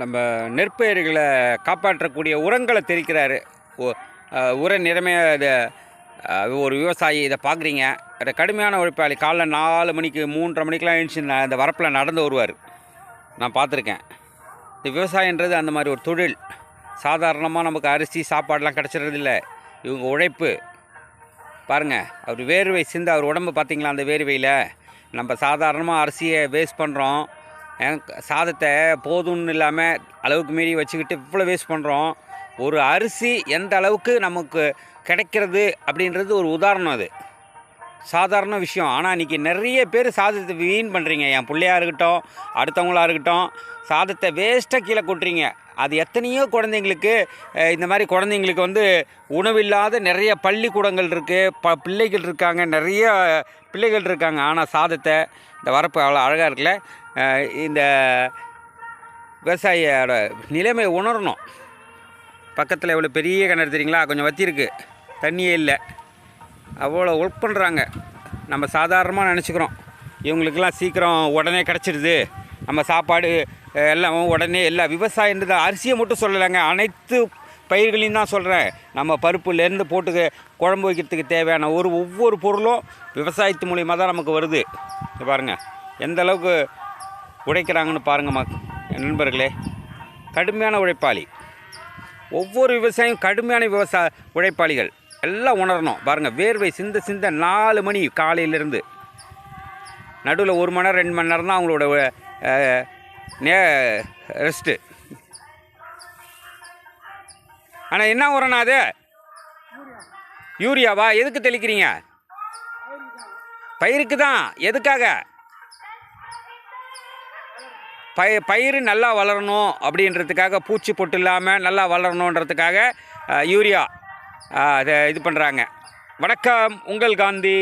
நம்ம நெற்பயிர்களை காப்பாற்றக்கூடிய உரங்களை தெரிக்கிறாரு உர நிறமையாக இது ஒரு விவசாயி இதை பார்க்குறீங்க. அது கடுமையான உழைப்பாளி. காலைல நாலு மணிக்கு மூன்றரை மணிக்கெலாம் எழுந்துச்சு. அந்த இந்த வரப்பில் நடந்து வருவார். நான் பார்த்துருக்கேன். இந்த விவசாயன்றது அந்த மாதிரி ஒரு தொழில். சாதாரணமாக நமக்கு அரிசி சாப்பாடெலாம் கிடச்சிறது இல்லை இவங்க உழைப்பு. பாருங்கள் அவர் வேர்வை சிந்து அவர் உடம்பு பார்த்தீங்களா அந்த வேர்வையில்? நம்ம சாதாரணமாக அரிசியை வேஸ்ட் பண்ணுறோம். சாதத்தை போதும்னு இல்லாமல் அளவுக்கு மீறி வச்சுக்கிட்டு இவ்வளோ வேஸ்ட் பண்ணுறோம் ஒரு அரிசி எந்த அளவுக்கு நமக்கு கிடைக்கிறது அப்படின்றது ஒரு உதாரணம் அது. சாதாரண விஷயம். ஆனால் இன்றைக்கி நிறைய பேர் சாதத்தை வீண் பண்ணுறீங்க என் பிள்ளையாக இருக்கட்டும் அடுத்தவங்களாக இருக்கட்டும் சாதத்தை வேஸ்ட்டாக கீழே கொட்டுறீங்க. அது எத்தனையோ குழந்தைங்களுக்கு இந்த மாதிரி குழந்தைங்களுக்கு வந்து உணவில்லாத நிறைய பள்ளிக்கூடங்கள் இருக்குது ப பிள்ளைகள் இருக்காங்க நிறைய பிள்ளைகள் இருக்காங்க. ஆனால் சாதத்தை இந்த வரப்பு அவ்வளோ அழகாக இருக்குல்ல இந்த விவசாயியோட நிலைமை உணரணும். பக்கத்தில் எவ்வளோ பெரிய கிணறு தெரியுங்களா? கொஞ்சம் வத்திருக்கு தண்ணியே இல்லை. அவ்வளோ ஒர்க் பண்ணுறாங்க நம்ம சாதாரணமாக நினச்சிக்கிறோம். இவங்களுக்கெல்லாம் சீக்கிரம் உடனே கிடச்சிடுது நம்ம சாப்பாடு எல்லாம் உடனே எல்லா விவசாயன்றது அரிசியை மட்டும் சொல்லலைங்க. அனைத்து பயிர்களையும் தான் சொல்கிறேன் நம்ம பருப்புலேருந்து போட்டு குழம்பு வைக்கிறதுக்கு தேவையான ஒரு ஒவ்வொரு பொருளும் விவசாயத்து மூலியமாக தான் நமக்கு வருது. பாருங்கள் எந்த அளவுக்கு உழைக்கிறாங்கன்னு பாருங்கள் மக் நண்பர்களே. கடுமையான உழைப்பாளி. ஒவ்வொரு விவசாயியும் கடுமையான விவசாய உழைப்பாளிகள். எல்லாம் உணரணும். பாருங்கள் வேர்வை சிந்த சிந்த நாலு மணி காலையிலேருந்து. நடுவில் ஒரு மணி நேரம் ரெண்டு மணி நேரம் தான் அவங்களோட நே ரெஸ்ட்டு. ஆனால் என்ன உரம்ண்ணா அது? யூரியாவா? எதுக்கு தெளிக்கிறீங்க? பயிருக்கு தான். எதுக்காக? பய பயிர் நல்லா வளரணும் அப்படின்றதுக்காக பூச்சி பொட்டு இல்லாமல் நல்லா வளரணுன்றதுக்காக யூரியா அதை இது பண்ணுறாங்க வணக்கம் உங்கள் காந்தி.